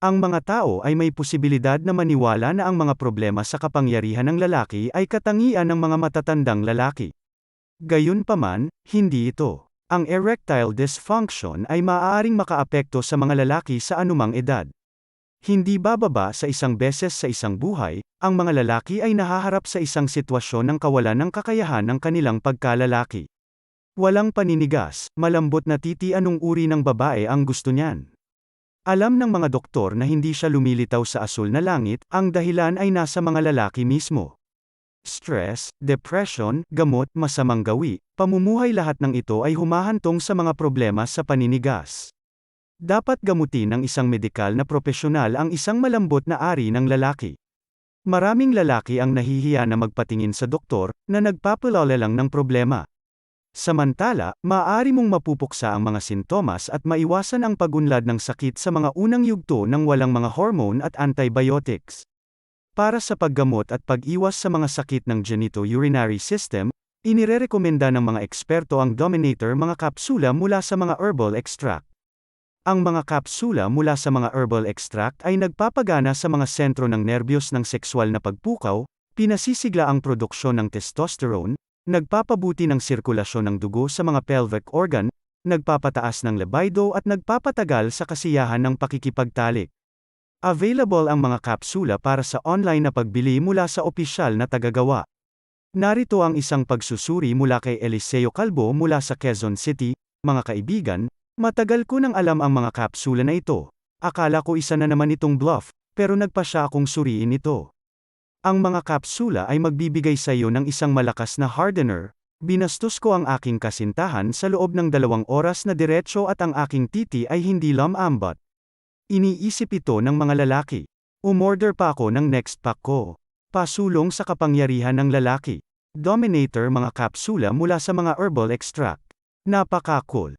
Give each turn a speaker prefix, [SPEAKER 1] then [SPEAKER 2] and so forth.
[SPEAKER 1] Ang mga tao ay may posibilidad na maniwala na ang mga problema sa kapangyarihan ng lalaki ay katangian ng mga matatandang lalaki. Gayunpaman, hindi ito. Ang erectile dysfunction ay maaaring makaapekto sa mga lalaki sa anumang edad. Hindi bababa sa isang beses sa isang buhay, ang mga lalaki ay nahaharap sa isang sitwasyon ng kawalan ng kakayahan ng kanilang pagkalalaki. Walang paninigas, malambot na titi anong uri ng babae ang gusto niyan. Alam ng mga doktor na hindi siya lumilitaw sa asul na langit, ang dahilan ay nasa mga lalaki mismo. Stress, depression, gamot, masamang gawi, pamumuhay lahat ng ito ay humahantong sa mga problema sa paninigas. Dapat gamutin ng isang medikal na propesyonal ang isang malambot na ari ng lalaki. Maraming lalaki ang nahihiya na magpatingin sa doktor, na nagpapalala lang ng problema. Samantala, maaari mong mapupuksa ang mga sintomas at maiwasan ang pagunlad ng sakit sa mga unang yugto ng walang mga hormone at antibiotics. Para sa paggamot at pag-iwas sa mga sakit ng genito-urinary system, inirerekomenda ng mga eksperto ang Dominator mga kapsula mula sa mga herbal extract. Ang mga kapsula mula sa mga herbal extract ay nagpapagana sa mga sentro ng nerbiyos ng sexual na pagpukaw, pinasisigla ang produksyon ng testosterone, Nagpapabuti ng sirkulasyon ng dugo sa mga pelvic organ, nagpapataas ng libido at nagpapatagal sa kasiyahan ng pakikipagtalik. Available ang mga kapsula para sa online na pagbili mula sa opisyal na tagagawa. Narito ang isang pagsusuri mula kay Eliseo Calvo mula sa Quezon City, mga kaibigan, matagal ko nang alam ang mga kapsula na ito. Akala ko isa na naman itong bluff, pero nagpa siya akong suriin ito. Ang mga kapsula ay magbibigay sa iyo ng isang malakas na hardener. Binastos ko ang aking kasintahan sa loob ng dalawang oras na diretsyo at ang aking titi ay hindi lamambot. Iniisip ito ng mga lalaki. Umorder pa ako ng next pack ko. Pasulong sa kapangyarihan ng lalaki. Dominator mga kapsula mula sa mga herbal extract. Napaka-cool.